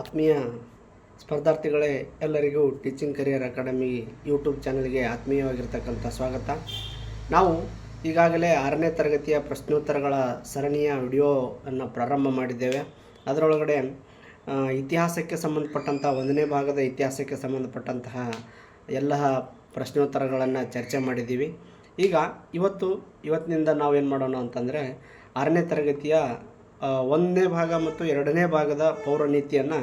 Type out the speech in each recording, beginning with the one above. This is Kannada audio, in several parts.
ಆತ್ಮೀಯ ಸ್ಪರ್ಧಾರ್ಥಿಗಳೇ, ಎಲ್ಲರಿಗೂ ಟೀಚಿಂಗ್ ಕರಿಯರ್ ಅಕಾಡೆಮಿ ಯೂಟ್ಯೂಬ್ ಚಾನಲ್ಗೆ ಆತ್ಮೀಯವಾಗಿರ್ತಕ್ಕಂಥ ಸ್ವಾಗತ. ನಾವು ಈಗಾಗಲೇ ಆರನೇ ತರಗತಿಯ ಪ್ರಶ್ನೋತ್ತರಗಳ ಸರಣಿಯ ವಿಡಿಯೋವನ್ನು ಪ್ರಾರಂಭ ಮಾಡಿದ್ದೇವೆ. ಅದರೊಳಗಡೆ ಇತಿಹಾಸಕ್ಕೆ ಸಂಬಂಧಪಟ್ಟಂಥ ಒಂದನೇ ಭಾಗದ ಇತಿಹಾಸಕ್ಕೆ ಸಂಬಂಧಪಟ್ಟಂತಹ ಎಲ್ಲ ಪ್ರಶ್ನೋತ್ತರಗಳನ್ನು ಚರ್ಚೆ ಮಾಡಿದ್ದೀವಿ. ಈಗ ಇವತ್ತು, ಇವತ್ತಿನಿಂದ ನಾವೇನು ಮಾಡೋಣ ಅಂತಂದರೆ ಆರನೇ ತರಗತಿಯ ಒಂದನೇ ಭಾಗ ಮತ್ತು ಎರಡನೇ ಭಾಗದ ಪೌರನೀತಿಯನ್ನು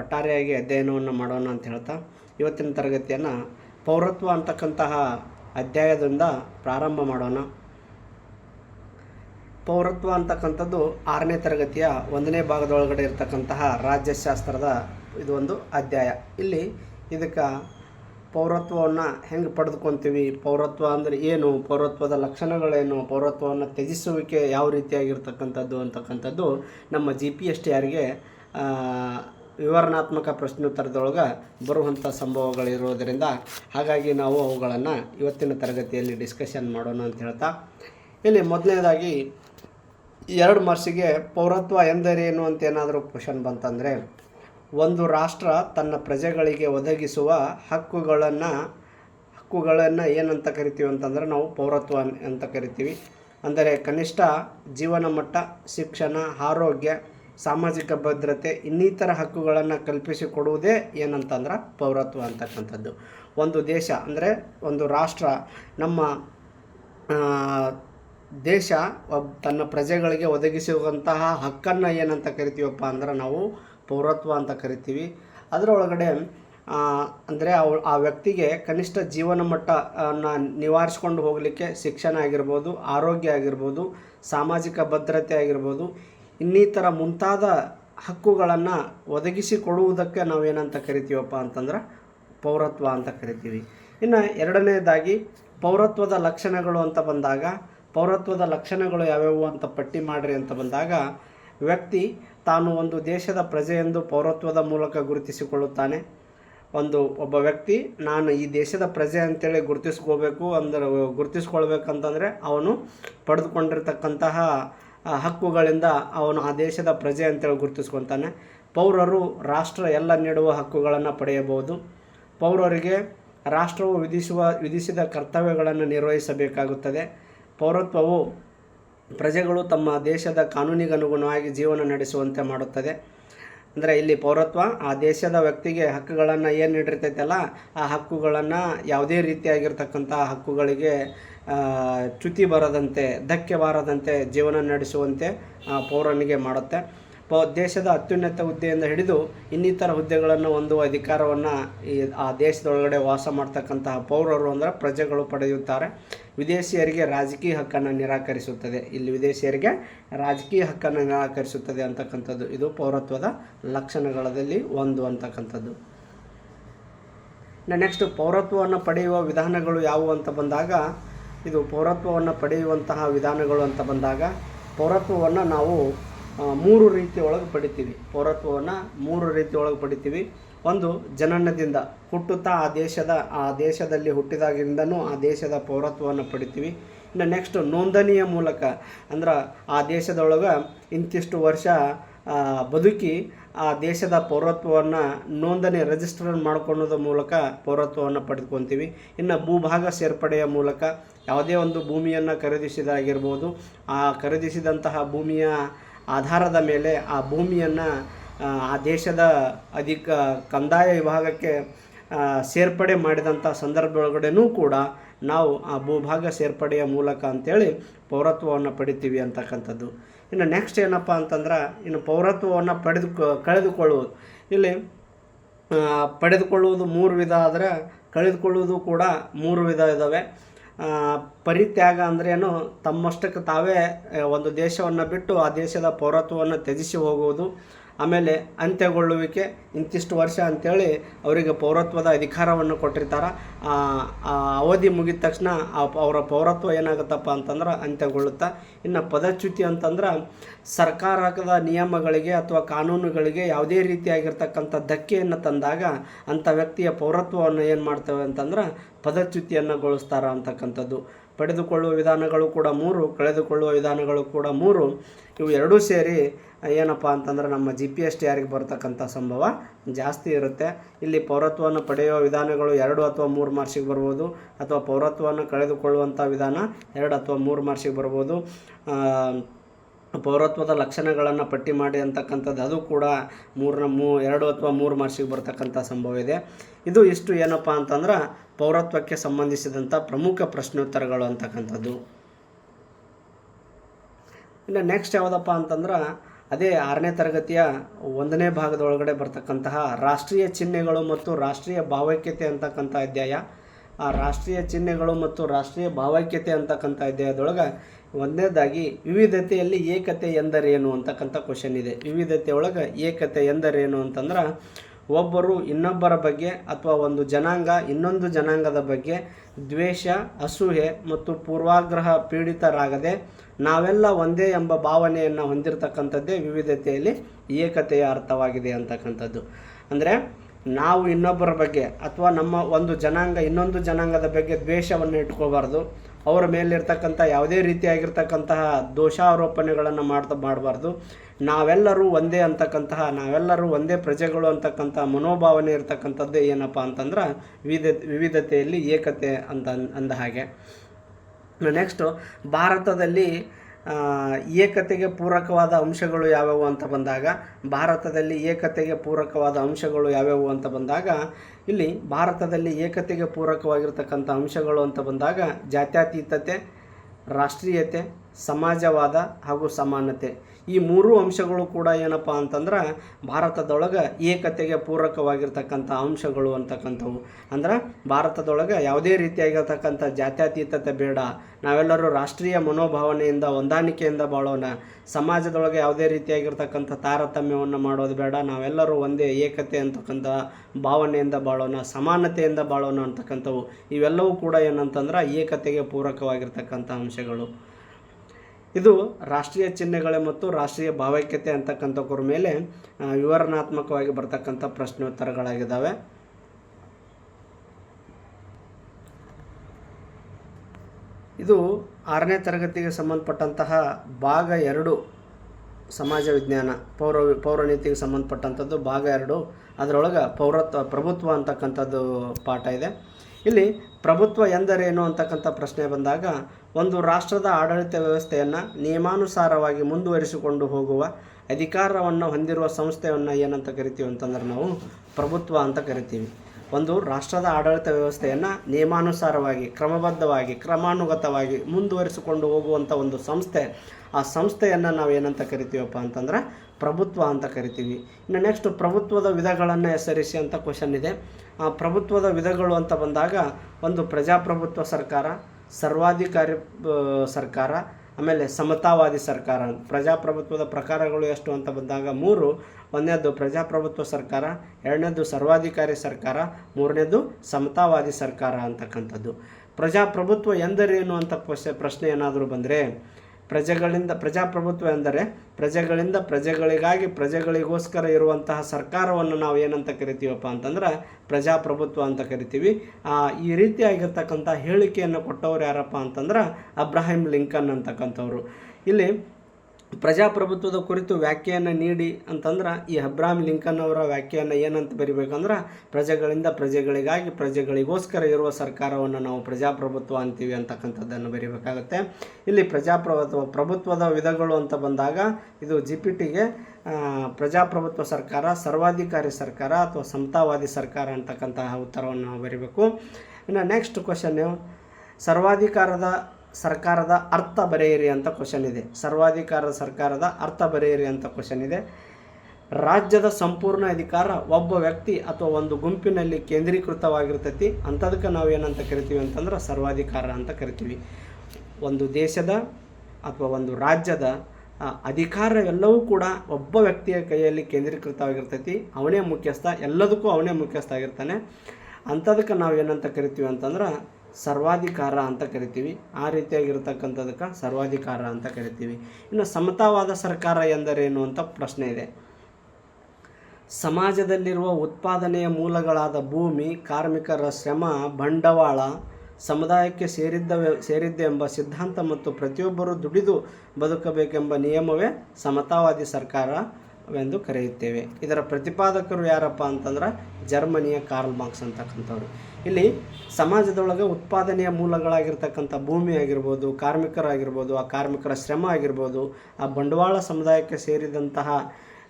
ಒಟ್ಟಾರೆಯಾಗಿ ಅಧ್ಯಯನವನ್ನು ಮಾಡೋಣ ಅಂತ ಹೇಳ್ತಾ, ಇವತ್ತಿನ ತರಗತಿಯನ್ನು ಪೌರತ್ವ ಅಂತಕ್ಕಂತಹ ಅಧ್ಯಾಯದಿಂದ ಪ್ರಾರಂಭ ಮಾಡೋಣ. ಪೌರತ್ವ ಅಂತಕ್ಕಂಥದ್ದು ಆರನೇ ತರಗತಿಯ ಒಂದನೇ ಭಾಗದೊಳಗಡೆ ಇರತಕ್ಕಂತಹ ರಾಜ್ಯಶಾಸ್ತ್ರದ ಇದು ಒಂದು ಅಧ್ಯಾಯ. ಇಲ್ಲಿ ಇದಕ್ಕೆ ಪೌರತ್ವವನ್ನು ಹೆಂಗೆ ಪಡೆದುಕೊತೀವಿ? ಪೌರತ್ವ ಅಂದರೆ ಏನು? ಪೌರತ್ವದ ಲಕ್ಷಣಗಳೇನು? ಪೌರತ್ವವನ್ನು ತ್ಯಜಿಸುವಿಕೆ ಯಾವ ರೀತಿಯಾಗಿರ್ತಕ್ಕಂಥದ್ದು ಅಂತಕ್ಕಂಥದ್ದು ನಮ್ಮ ಜಿ ಪಿ ಎಸ್ ಟಿ ಆರ್ಗೆ ವಿವರಣಾತ್ಮಕ ಪ್ರಶ್ನೋತ್ತರದೊಳಗೆ ಬರುವಂಥ ಸಂಭವಗಳಿರೋದರಿಂದ ಹಾಗಾಗಿ ನಾವು ಅವುಗಳನ್ನು ಇವತ್ತಿನ ತರಗತಿಯಲ್ಲಿ ಡಿಸ್ಕಷನ್ ಮಾಡೋಣ ಅಂತ ಹೇಳ್ತಾ, ಇಲ್ಲಿ ಮೊದಲನೇದಾಗಿ ಎರಡು ಮಾರ್ಸಿಗೆ ಪೌರತ್ವ ಎಂದರೇನು ಅಂತ ಏನಾದರೂ ಕ್ವಶನ್ ಬಂತಂದರೆ ಒಂದು ರಾಷ್ಟ್ರ ತನ್ನ ಪ್ರಜೆಗಳಿಗೆ ಒದಗಿಸುವ ಹಕ್ಕುಗಳನ್ನು ಹಕ್ಕುಗಳನ್ನು ಏನಂತ ಕರಿತೀವಿ ಅಂತಂದರೆ ನಾವು ಪೌರತ್ವ ಅಂತ ಕರಿತೀವಿ. ಅಂದರೆ ಕನಿಷ್ಠ ಜೀವನ ಮಟ್ಟ, ಶಿಕ್ಷಣ, ಆರೋಗ್ಯ, ಸಾಮಾಜಿಕ ಭದ್ರತೆ, ಇನ್ನಿತರ ಹಕ್ಕುಗಳನ್ನು ಕಲ್ಪಿಸಿಕೊಡುವುದೇ ಏನಂತಂದ್ರೆ ಪೌರತ್ವ ಅಂತಕ್ಕಂಥದ್ದು. ಒಂದು ದೇಶ, ಅಂದರೆ ಒಂದು ರಾಷ್ಟ್ರ, ನಮ್ಮ ದೇಶ ತನ್ನ ಪ್ರಜೆಗಳಿಗೆ ಒದಗಿಸುವಂತಹ ಹಕ್ಕನ್ನು ಏನಂತ ಕರಿತೀವಪ್ಪ ಅಂದ್ರೆ ನಾವು ಪೌರತ್ವ ಅಂತ ಕರಿತೀವಿ. ಅದರೊಳಗಡೆ ಅಂದರೆ ಅವ, ಆ ವ್ಯಕ್ತಿಗೆ ಕನಿಷ್ಠ ಜೀವನ ಮಟ್ಟನ ನಿವಾರಿಸ್ಕೊಂಡು ಹೋಗಲಿಕ್ಕೆ ಶಿಕ್ಷಣ ಆಗಿರ್ಬೋದು, ಆರೋಗ್ಯ ಆಗಿರ್ಬೋದು, ಸಾಮಾಜಿಕ ಭದ್ರತೆ ಆಗಿರ್ಬೋದು, ಇನ್ನಿತರ ಮುಂತಾದ ಹಕ್ಕುಗಳನ್ನು ಒದಗಿಸಿಕೊಡುವುದಕ್ಕೆ ನಾವೇನಂತ ಕರಿತೀವಪ್ಪ ಅಂತಂದ್ರೆ ಪೌರತ್ವ ಅಂತ ಕರಿತೀವಿ. ಇನ್ನು ಎರಡನೇದಾಗಿ, ಪೌರತ್ವದ ಲಕ್ಷಣಗಳು ಅಂತ ಬಂದಾಗ, ಪೌರತ್ವದ ಲಕ್ಷಣಗಳು ಯಾವ್ಯಾವು ಅಂತ ಪಟ್ಟಿ ಮಾಡಿರಿ ಅಂತ ಬಂದಾಗ ವ್ಯಕ್ತಿ ತಾನು ಒಂದು ದೇಶದ ಪ್ರಜೆ ಎಂದು ಪೌರತ್ವದ ಮೂಲಕ ಗುರುತಿಸಿಕೊಳ್ಳುತ್ತಾನೆ. ಒಂದು ಒಬ್ಬ ವ್ಯಕ್ತಿ, ನಾನು ಈ ದೇಶದ ಪ್ರಜೆ ಅಂತೇಳಿ ಗುರುತಿಸ್ಕೋಬೇಕು ಅಂದ್ರೆ, ಗುರುತಿಸ್ಕೊಳ್ಬೇಕಂತಂದರೆ ಅವನು ಪಡೆದುಕೊಂಡಿರ್ತಕ್ಕಂತಹ ಹಕ್ಕುಗಳಿಂದ ಅವನು ಆ ದೇಶದ ಪ್ರಜೆ ಅಂತೇಳಿ ಗುರುತಿಸ್ಕೊತಾನೆ. ಪೌರರು ರಾಷ್ಟ್ರ ಎಲ್ಲ ನೀಡುವ ಹಕ್ಕುಗಳನ್ನು ಪಡೆಯಬಹುದು. ಪೌರರಿಗೆ ರಾಷ್ಟ್ರವು ವಿಧಿಸುವ, ವಿಧಿಸಿದ ಕರ್ತವ್ಯಗಳನ್ನು ನಿರ್ವಹಿಸಬೇಕಾಗುತ್ತದೆ. ಪೌರತ್ವವು ಪ್ರಜೆಗಳು ತಮ್ಮ ದೇಶದ ಕಾನೂನಿಗನುಗುಣವಾಗಿ ಜೀವನ ನಡೆಸುವಂತೆ ಮಾಡುತ್ತದೆ. ಅಂದರೆ ಇಲ್ಲಿ ಪೌರತ್ವ, ಆ ದೇಶದ ವ್ಯಕ್ತಿಗೆ ಹಕ್ಕುಗಳನ್ನು ಏನು ನೀಡಿರ್ತೈತಲ್ಲ, ಆ ಹಕ್ಕುಗಳನ್ನು ಯಾವುದೇ ರೀತಿಯಾಗಿರ್ತಕ್ಕಂಥ ಹಕ್ಕುಗಳಿಗೆ ಚ್ಯುತಿ ಬರದಂತೆ, ಧಕ್ಕೆ ಬಾರದಂತೆ ಜೀವನ ನಡೆಸುವಂತೆ ಪೌರನಿಗೆ ಮಾಡುತ್ತೆ. ಪೌ, ದೇಶದ ಅತ್ಯುನ್ನತ ಹುದ್ದೆಯಿಂದ ಹಿಡಿದು ಇನ್ನಿತರ ಹುದ್ದೆಗಳನ್ನು ಹೊಂದುವ ಅಧಿಕಾರವನ್ನು ಈ, ಆ ದೇಶದೊಳಗಡೆ ವಾಸ ಮಾಡ್ತಕ್ಕಂತಹ ಪೌರರು ಅಂದರೆ ಪ್ರಜೆಗಳು ಪಡೆಯುತ್ತಾರೆ. ವಿದೇಶಿಯರಿಗೆ ರಾಜಕೀಯ ಹಕ್ಕನ್ನು ನಿರಾಕರಿಸುತ್ತದೆ. ಇಲ್ಲಿ ವಿದೇಶಿಯರಿಗೆ ರಾಜಕೀಯ ಹಕ್ಕನ್ನು ನಿರಾಕರಿಸುತ್ತದೆ ಅಂತಕ್ಕಂಥದ್ದು. ಇದು ಪೌರತ್ವದ ಲಕ್ಷಣಗಳಲ್ಲಿ ಒಂದು ಅಂತಕ್ಕಂಥದ್ದು. ನೆಕ್ಸ್ಟ್ ಪೌರತ್ವವನ್ನು ಪಡೆಯುವ ವಿಧಾನಗಳು ಯಾವುವು ಅಂತ ಬಂದಾಗ, ಇದು ಪೌರತ್ವವನ್ನು ಪಡೆಯುವಂತಹ ವಿಧಾನಗಳು ಅಂತ ಬಂದಾಗ, ಪೌರತ್ವವನ್ನು ನಾವು ಮೂರು ರೀತಿಯೊಳಗೆ ಪಡಿತೀವಿ. ಪೌರತ್ವವನ್ನು ಮೂರು ರೀತಿಯೊಳಗೆ ಪಡಿತೀವಿ. ಒಂದು ಜನನದಿಂದ ಹುಟ್ಟುತ್ತಾ ಆ ದೇಶದ, ಆ ದೇಶದಲ್ಲಿ ಹುಟ್ಟಿದಾಗಿಂದನೂ ಆ ದೇಶದ ಪೌರತ್ವವನ್ನು ಪಡಿತೀವಿ. ಇನ್ನು ನೆಕ್ಸ್ಟ್ ನೋಂದಣಿಯ ಮೂಲಕ ಅಂದ್ರೆ ಆ ದೇಶದೊಳಗೆ ಇಂತಿಷ್ಟು ವರ್ಷ ಬದುಕಿ ಆ ದೇಶದ ಪೌರತ್ವವನ್ನು ನೋಂದಣಿ ರಿಜಿಸ್ಟರ್ ಮಾಡ್ಕೊಳ್ಳೋದ್ರ ಮೂಲಕ ಪೌರತ್ವವನ್ನು ಪಡೆದುಕೊತೀವಿ. ಇನ್ನು ಭೂಭಾಗ ಸೇರ್ಪಡೆಯ ಮೂಲಕ ಯಾವುದೇ ಒಂದು ಭೂಮಿಯನ್ನು ಖರೀದಿಸಿದಾಗಿರ್ಬೋದು. ಆ ಖರೀದಿಸಿದಂತಹ ಭೂಮಿಯ ಆಧಾರದ ಮೇಲೆ ಆ ಭೂಮಿಯನ್ನು ಆ ದೇಶದ ಅಧಿಕ ಕಂದಾಯ ವಿಭಾಗಕ್ಕೆ ಸೇರ್ಪಡೆ ಮಾಡಿದಂಥ ಸಂದರ್ಭದೊಳಗಡೆನೂ ಕೂಡ ನಾವು ಆ ಭೂಭಾಗ ಸೇರ್ಪಡೆಯ ಮೂಲಕ ಅಂತೇಳಿ ಪೌರತ್ವವನ್ನು ಪಡಿತೀವಿ ಅಂತಕ್ಕಂಥದ್ದು. ಇನ್ನು ನೆಕ್ಸ್ಟ್ ಏನಪ್ಪ ಅಂತಂದ್ರೆ, ಇನ್ನು ಪೌರತ್ವವನ್ನು ಪಡೆದು, ಕಳೆದುಕೊಳ್ಳುವುದು. ಇಲ್ಲಿ ಪಡೆದುಕೊಳ್ಳುವುದು ಮೂರು ವಿಧ ಆದರೆ ಕಳೆದುಕೊಳ್ಳುವುದು ಕೂಡ ಮೂರು ವಿಧ ಇದ್ದಾವೆ ಪರಿತ್ಯಾಗ ಅಂದ್ರೇನು ತಮ್ಮಷ್ಟಕ್ಕೆ ತಾವೇ ಒಂದು ದೇಶವನ್ನು ಬಿಟ್ಟು ಆ ದೇಶದ ಪೌರತ್ವವನ್ನು ತ್ಯಜಿಸಿ ಹೋಗುವುದು. ಆಮೇಲೆ ಅಂತ್ಯಗೊಳ್ಳುವಿಕೆ ಇಂತಿಷ್ಟು ವರ್ಷ ಅಂಥೇಳಿ ಅವರಿಗೆ ಪೌರತ್ವದ ಅಧಿಕಾರವನ್ನು ಕೊಟ್ಟಿರ್ತಾರೆ. ಆ ಅವಧಿ ಮುಗಿದ ತಕ್ಷಣ ಅವರ ಪೌರತ್ವ ಏನಾಗುತ್ತಪ್ಪ ಅಂತಂದ್ರೆ ಅಂತ್ಯಗೊಳ್ಳುತ್ತಾ. ಇನ್ನು ಪದಚ್ಯುತಿ ಅಂತಂದ್ರೆ ಸರ್ಕಾರದ ನಿಯಮಗಳಿಗೆ ಅಥವಾ ಕಾನೂನುಗಳಿಗೆ ಯಾವುದೇ ರೀತಿಯಾಗಿರ್ತಕ್ಕಂಥ ಧಕ್ಕೆಯನ್ನು ತಂದಾಗ ಅಂಥ ವ್ಯಕ್ತಿಯ ಪೌರತ್ವವನ್ನು ಏನು ಮಾಡ್ತೇವೆ ಅಂತಂದ್ರೆ ಪದಚ್ಯುತಿಯನ್ನು ಗೊಳಿಸ್ತಾರ ಅಂತಕ್ಕಂಥದ್ದು. ಪಡೆದುಕೊಳ್ಳುವ ವಿಧಾನಗಳು ಕೂಡ ಮೂರು, ಕಳೆದುಕೊಳ್ಳುವ ವಿಧಾನಗಳು ಕೂಡ ಮೂರು. ಇವು ಎರಡೂ ಸೇರಿ, ಏನಪ್ಪ ಅಂತಂದ್ರೆ ನಮ್ಮ ಜಿ ಪಿ ಎಸ್ ಟಿ ಯಾರಿಗೆ ಬರ್ತಕ್ಕಂಥ ಸಂಭವ ಜಾಸ್ತಿ ಇರುತ್ತೆ. ಇಲ್ಲಿ ಪೌರತ್ವವನ್ನು ಪಡೆಯುವ ವಿಧಾನಗಳು ಎರಡು ಅಥವಾ ಮೂರು ಮಾರ್ಷಿಗೆ ಬರ್ಬೋದು, ಅಥವಾ ಪೌರತ್ವವನ್ನು ಕಳೆದುಕೊಳ್ಳುವಂಥ ವಿಧಾನ ಎರಡು ಅಥವಾ ಮೂರು ಮಾರ್ಷಿಗೆ ಬರ್ಬೋದು. ಪೌರತ್ವದ ಲಕ್ಷಣಗಳನ್ನು ಪಟ್ಟಿ ಮಾಡಿ ಅಂತಕ್ಕಂಥದ್ದು ಅದು ಕೂಡ ಮೂರನ ಮೂ, ಎರಡು ಅಥವಾ ಮೂರು ಮಾರ್ಷಿಗೆ ಬರ್ತಕ್ಕಂಥ ಸಂಭವ ಇದೆ. ಇದು ಇಷ್ಟು ಏನಪ್ಪ ಅಂತಂದ್ರೆ ಪೌರತ್ವಕ್ಕೆ ಸಂಬಂಧಿಸಿದಂಥ ಪ್ರಮುಖ ಪ್ರಶ್ನೋತ್ತರಗಳು ಅಂತಕ್ಕಂಥದ್ದು. ಇನ್ನು ನೆಕ್ಸ್ಟ್ ಯಾವುದಪ್ಪ ಅಂತಂದ್ರೆ, ಅದೇ ಆರನೇ ತರಗತಿಯ ಒಂದನೇ ಭಾಗದೊಳಗಡೆ ಬರ್ತಕ್ಕಂತಹ ರಾಷ್ಟ್ರೀಯ ಚಿಹ್ನೆಗಳು ಮತ್ತು ರಾಷ್ಟ್ರೀಯ ಭಾವೈಕ್ಯತೆ ಅಂತಕ್ಕಂಥ ಅಧ್ಯಾಯ. ಆ ರಾಷ್ಟ್ರೀಯ ಚಿಹ್ನೆಗಳು ಮತ್ತು ರಾಷ್ಟ್ರೀಯ ಭಾವೈಕ್ಯತೆ ಅಂತಕ್ಕಂಥ ಅಧ್ಯಾಯದೊಳಗೆ ಒಂದನೇದಾಗಿ ವಿವಿಧತೆಯಲ್ಲಿ ಏಕತೆ ಎಂದರೇನು ಅಂತಕ್ಕಂಥ ಕ್ವಶನ್ ಇದೆ. ವಿವಿಧತೆ ಒಳಗೆ ಏಕತೆ ಎಂದರೇನು ಅಂತಂದ್ರೆ ಒಬ್ಬರು ಇನ್ನೊಬ್ಬರ ಬಗ್ಗೆ ಅಥವಾ ಒಂದು ಜನಾಂಗ ಇನ್ನೊಂದು ಜನಾಂಗದ ಬಗ್ಗೆ ದ್ವೇಷ ಅಸೂಹೆ ಮತ್ತು ಪೂರ್ವಾಗ್ರಹ ಪೀಡಿತರಾಗದೆ ನಾವೆಲ್ಲ ಒಂದೇ ಎಂಬ ಭಾವನೆಯನ್ನು ಹೊಂದಿರತಕ್ಕಂಥದ್ದೇ ವಿವಿಧತೆಯಲ್ಲಿ ಏಕತೆಯ ಅರ್ಥವಾಗಿದೆ ಅಂತಕ್ಕಂಥದ್ದು. ಅಂದರೆ ನಾವು ಇನ್ನೊಬ್ಬರ ಬಗ್ಗೆ ಅಥವಾ ನಮ್ಮ ಒಂದು ಜನಾಂಗ ಇನ್ನೊಂದು ಜನಾಂಗದ ಬಗ್ಗೆ ದ್ವೇಷವನ್ನು ಇಟ್ಕೋಬಾರ್ದು. ಅವರ ಮೇಲಿರ್ತಕ್ಕಂಥ ಯಾವುದೇ ರೀತಿಯಾಗಿರ್ತಕ್ಕಂತಹ ದೋಷಾರೋಪಣೆಗಳನ್ನು ಮಾಡ್ತಾ ಮಾಡಬಾರ್ದು. ನಾವೆಲ್ಲರೂ ಒಂದೇ ಅಂತಕ್ಕಂತಹ, ನಾವೆಲ್ಲರೂ ಒಂದೇ ಪ್ರಜೆಗಳು ಅಂತಕ್ಕಂಥ ಮನೋಭಾವನೆ ಇರತಕ್ಕಂಥದ್ದು ಏನಪ್ಪ ಅಂತಂದ್ರೆ ವಿವಿಧ, ವಿವಿಧತೆಯಲ್ಲಿ ಏಕತೆ ಅಂತ ಅಂದ ಹಾಗೆ. ನೆಕ್ಸ್ಟು ಭಾರತದಲ್ಲಿ ಏಕತೆಗೆ ಪೂರಕವಾದ ಅಂಶಗಳು ಯಾವ್ಯಾವು ಅಂತ ಬಂದಾಗ, ಭಾರತದಲ್ಲಿ ಏಕತೆಗೆ ಪೂರಕವಾದ ಅಂಶಗಳು ಯಾವ್ಯಾವು ಅಂತ ಬಂದಾಗ ಇಲ್ಲಿ ಭಾರತದಲ್ಲಿ ಏಕತೆಗೆ ಪೂರಕವಾಗಿರ್ತಕ್ಕಂಥ ಅಂಶಗಳು ಅಂತ ಬಂದಾಗ ಜಾತ್ಯತೀತತೆ ರಾಷ್ಟ್ರೀಯತೆ ಸಮಾಜವಾದ ಹಾಗೂ ಸಮಾನತೆ. ಈ ಮೂರು ಅಂಶಗಳು ಕೂಡ ಏನಪ್ಪ ಅಂತಂದ್ರೆ ಭಾರತದೊಳಗೆ ಏಕತೆಗೆ ಪೂರಕವಾಗಿರ್ತಕ್ಕಂಥ ಅಂಶಗಳು ಅಂತಕ್ಕಂಥವು. ಅಂದ್ರೆ ಭಾರತದೊಳಗೆ ಯಾವುದೇ ರೀತಿಯಾಗಿರ್ತಕ್ಕಂಥ ಜಾತ್ಯತೀತತೆ ಬೇಡ. ನಾವೆಲ್ಲರೂ ರಾಷ್ಟ್ರೀಯ ಮನೋಭಾವನೆಯಿಂದ, ಹೊಂದಾಣಿಕೆಯಿಂದ ಬಾಳೋಣ. ಸಮಾಜದೊಳಗೆ ಯಾವುದೇ ರೀತಿಯಾಗಿರ್ತಕ್ಕಂಥ ತಾರತಮ್ಯವನ್ನು ಮಾಡೋದು ಬೇಡ. ನಾವೆಲ್ಲರೂ ಒಂದೇ ಏಕತೆ ಅಂತಕ್ಕಂಥ ಭಾವನೆಯಿಂದ ಬಾಳೋಣ, ಸಮಾನತೆಯಿಂದ ಬಾಳೋಣ ಅಂತಕ್ಕಂಥವು. ಇವೆಲ್ಲವೂ ಕೂಡ ಏನಂತಂದ್ರೆ ಏಕತೆಗೆ ಪೂರಕವಾಗಿರ್ತಕ್ಕಂಥ ಅಂಶಗಳು. ಇದು ರಾಷ್ಟ್ರೀಯ ಚಿಹ್ನೆಗಳು ಮತ್ತು ರಾಷ್ಟ್ರೀಯ ಭಾವೈಕ್ಯತೆ ಅಂತಕ್ಕಂಥವ್ರ ಮೇಲೆ ವಿವರಣಾತ್ಮಕವಾಗಿ ಬರ್ತಕ್ಕಂಥ ಪ್ರಶ್ನೋತ್ತರಗಳಾಗಿದ್ದಾವೆ. ಇದು ಆರನೇ ತರಗತಿಗೆ ಸಂಬಂಧಪಟ್ಟಂತಹ ಭಾಗ ಎರಡು ಸಮಾಜ ವಿಜ್ಞಾನ, ಪೌರ, ಪೌರನೀತಿಗೆ ಸಂಬಂಧಪಟ್ಟಂಥದ್ದು ಭಾಗ ಎರಡು. ಅದರೊಳಗೆ ಪೌರತ್ವ, ಪ್ರಭುತ್ವ ಅಂತಕ್ಕಂಥದ್ದು ಪಾಠ ಇದೆ. ಇಲ್ಲಿ ಪ್ರಭುತ್ವ ಎಂದರೇನು ಅಂತಕ್ಕಂಥ ಪ್ರಶ್ನೆ ಬಂದಾಗ, ಒಂದು ರಾಷ್ಟ್ರದ ಆಡಳಿತ ವ್ಯವಸ್ಥೆಯನ್ನು ನಿಯಮಾನುಸಾರವಾಗಿ ಮುಂದುವರಿಸಿಕೊಂಡು ಹೋಗುವ ಅಧಿಕಾರವನ್ನು ಹೊಂದಿರುವ ಸಂಸ್ಥೆಯನ್ನು ಏನಂತ ಕರಿತೀವಿ ಅಂತಂದ್ರೆ ನಾವು ಪ್ರಭುತ್ವ ಅಂತ ಕರಿತೀವಿ. ಒಂದು ರಾಷ್ಟ್ರದ ಆಡಳಿತ ವ್ಯವಸ್ಥೆಯನ್ನು ನಿಯಮಾನುಸಾರವಾಗಿ, ಕ್ರಮಬದ್ಧವಾಗಿ, ಕ್ರಮಾನುಗತವಾಗಿ ಮುಂದುವರಿಸಿಕೊಂಡು ಹೋಗುವಂಥ ಒಂದು ಸಂಸ್ಥೆ. ಆ ಸಂಸ್ಥೆಯನ್ನು ನಾವು ಏನಂತ ಕರಿತೀವಪ್ಪ ಅಂತಂದ್ರೆ ಪ್ರಭುತ್ವ ಅಂತ ಕರಿತೀವಿ. ಇನ್ನು ನೆಕ್ಸ್ಟ್ ಪ್ರಭುತ್ವದ ವಿಧಗಳನ್ನು ಹೆಸರಿಸಿ ಅಂತ ಕ್ವಶನ್ ಇದೆ. ಆ ಪ್ರಭುತ್ವದ ವಿಧಗಳು ಅಂತ ಬಂದಾಗ ಒಂದು ಪ್ರಜಾಪ್ರಭುತ್ವ ಸರ್ಕಾರ, ಸರ್ವಾಧಿಕಾರಿ ಸರ್ಕಾರ ಆಮೇಲೆ ಸಮತಾವಾದಿ ಸರ್ಕಾರ, ಪ್ರಜಾಪ್ರಭುತ್ವದ ಪ್ರಕಾರಗಳು ಎಷ್ಟು ಅಂತ ಬಂದಾಗ ಮೂರು. ಒಂದನೇದು ಪ್ರಜಾಪ್ರಭುತ್ವ ಸರ್ಕಾರ, ಎರಡನೇದು ಸರ್ವಾಧಿಕಾರಿ ಸರ್ಕಾರ, ಮೂರನೇದು ಸಮತಾವಾದಿ ಸರ್ಕಾರ ಅಂತಕ್ಕಂಥದ್ದು. ಪ್ರಜಾಪ್ರಭುತ್ವ ಎಂದರೇನು ಅಂತ ಪ್ರಶ್ನೆ ಏನಾದರೂ ಬಂದರೆ ಪ್ರಜೆಗಳಿಂದ ಪ್ರಜಾಪ್ರಭುತ್ವ ಎಂದರೆ ಪ್ರಜೆಗಳಿಂದ ಪ್ರಜೆಗಳಿಗಾಗಿ ಪ್ರಜೆಗಳಿಗೋಸ್ಕರ ಇರುವಂತಹ ಸರ್ಕಾರವನ್ನು ನಾವು ಏನಂತ ಕರಿತೀವಪ್ಪ ಅಂತಂದ್ರೆ ಪ್ರಜಾಪ್ರಭುತ್ವ ಅಂತ ಕರಿತೀವಿ. ಈ ರೀತಿಯಾಗಿರ್ತಕ್ಕಂಥ ಹೇಳಿಕೆಯನ್ನು ಕೊಟ್ಟವ್ರು ಯಾರಪ್ಪ ಅಂತಂದ್ರೆ ಅಬ್ರಾಹಿಂ ಲಿಂಕನ್ ಅಂತಕ್ಕಂಥವ್ರು. ಇಲ್ಲಿ ಪ್ರಜಾಪ್ರಭುತ್ವದ ಕುರಿತು ವ್ಯಾಖ್ಯಾನ ನೀಡಿ ಅಂತಂದ್ರೆ ಈ ಅಬ್ರಾಮ್ ಲಿಂಕನ್ ಅವರ ವ್ಯಾಖ್ಯಾನ ಏನಂತ ಬರಿಬೇಕಂದ್ರೆ ಪ್ರಜೆಗಳಿಂದ ಪ್ರಜೆಗಳಿಗಾಗಿ ಪ್ರಜೆಗಳಿಗೋಸ್ಕರ ಇರುವ ಸರ್ಕಾರವನ್ನು ನಾವು ಪ್ರಜಾಪ್ರಭುತ್ವ ಅಂತೀವಿ ಅಂತಕ್ಕಂಥದ್ದನ್ನು ಬರಿಬೇಕಾಗುತ್ತೆ. ಇಲ್ಲಿ ಪ್ರಜಾಪ್ರಭುತ್ವ ಪ್ರಭುತ್ವದ ವಿಧಗಳು ಅಂತ ಬಂದಾಗ ಇದು ಜಿ ಪಿ ಟಿಗೆ ಪ್ರಜಾಪ್ರಭುತ್ವ ಸರ್ಕಾರ, ಸರ್ವಾಧಿಕಾರಿ ಸರ್ಕಾರ ಅಥವಾ ಸಮತಾವಾದಿ ಸರ್ಕಾರ ಅಂತಕ್ಕಂತಹ ಉತ್ತರವನ್ನು ನಾವು ಬರಿಬೇಕು. ಇನ್ನು ನೆಕ್ಸ್ಟ್ ಕ್ವಶನ್ನು ಸರ್ವಾಧಿಕಾರದ ಸರ್ಕಾರದ ಅರ್ಥ ಬರೆಯಿರಿ ಅಂತ ಕ್ವಶನ್ ಇದೆ. ಸರ್ವಾಧಿಕಾರದ ಸರ್ಕಾರದ ಅರ್ಥ ಬರೆಯಿರಿ ಅಂತ ಕ್ವಶನ್ ಇದೆ. ರಾಜ್ಯದ ಸಂಪೂರ್ಣ ಅಧಿಕಾರ ಒಬ್ಬ ವ್ಯಕ್ತಿ ಅಥವಾ ಒಂದು ಗುಂಪಿನಲ್ಲಿ ಕೇಂದ್ರೀಕೃತವಾಗಿರ್ತೈತಿ. ಅಂಥದಕ್ಕೆ ನಾವು ಏನಂತ ಕರಿತೀವಿ ಅಂತಂದ್ರೆ ಸರ್ವಾಧಿಕಾರ ಅಂತ ಕರಿತೀವಿ. ಒಂದು ದೇಶದ ಅಥವಾ ಒಂದು ರಾಜ್ಯದ ಅಧಿಕಾರ ಎಲ್ಲವೂ ಕೂಡ ಒಬ್ಬ ವ್ಯಕ್ತಿಯ ಕೈಯಲ್ಲಿ ಕೇಂದ್ರೀಕೃತವಾಗಿರ್ತೈತಿ. ಅವನೇ ಮುಖ್ಯಸ್ಥ, ಎಲ್ಲದಕ್ಕೂ ಅವನೇ ಮುಖ್ಯಸ್ಥ ಆಗಿರ್ತಾನೆ. ಅಂಥದಕ್ಕೆ ನಾವು ಏನಂತ ಕರಿತೀವಿ ಅಂತಂದ್ರೆ ಸರ್ವಾಧಿಕಾರ ಅಂತ ಕರಿತೀವಿ. ಆ ರೀತಿಯಾಗಿರ್ತಕ್ಕಂಥದಕ್ಕೆ ಸರ್ವಾಧಿಕಾರ ಅಂತ ಕರಿತೀವಿ. ಇನ್ನು ಸಮತಾವಾದ ಸರ್ಕಾರ ಎಂದರೇನು ಅಂತ ಪ್ರಶ್ನೆ ಇದೆ. ಸಮಾಜದಲ್ಲಿರುವ ಉತ್ಪಾದನೆಯ ಮೂಲಗಳಾದ ಭೂಮಿ, ಕಾರ್ಮಿಕರ ಶ್ರಮ, ಬಂಡವಾಳ, ಸಮುದಾಯಕ್ಕೆ ಸೇರಿದ್ದ ಸೇರಿದ್ದೆ ಎಂಬ ಸಿದ್ಧಾಂತ ಮತ್ತು ಪ್ರತಿಯೊಬ್ಬರೂ ದುಡಿದು ಬದುಕಬೇಕೆಂಬ ನಿಯಮವೇ ಸಮತಾವಾದಿ ಸರ್ಕಾರವೆಂದು ಕರೆಯುತ್ತೇವೆ. ಇದರ ಪ್ರತಿಪಾದಕರು ಯಾರಪ್ಪ ಅಂತಂದ್ರೆ ಜರ್ಮನಿಯ ಕಾರ್ಲ್ ಮಾರ್ಕ್ಸ್ ಅಂತಕ್ಕಂಥವ್ರು. ಇಲ್ಲಿ ಸಮಾಜದೊಳಗೆ ಉತ್ಪಾದನೆಯ ಮೂಲಗಳಾಗಿರ್ತಕ್ಕಂಥ ಭೂಮಿ ಆಗಿರ್ಬೋದು, ಕಾರ್ಮಿಕರಾಗಿರ್ಬೋದು, ಆ ಕಾರ್ಮಿಕರ ಶ್ರಮ ಆಗಿರ್ಬೋದು, ಆ ಬಂಡವಾಳ ಸಮುದಾಯಕ್ಕೆ ಸೇರಿದಂತಹ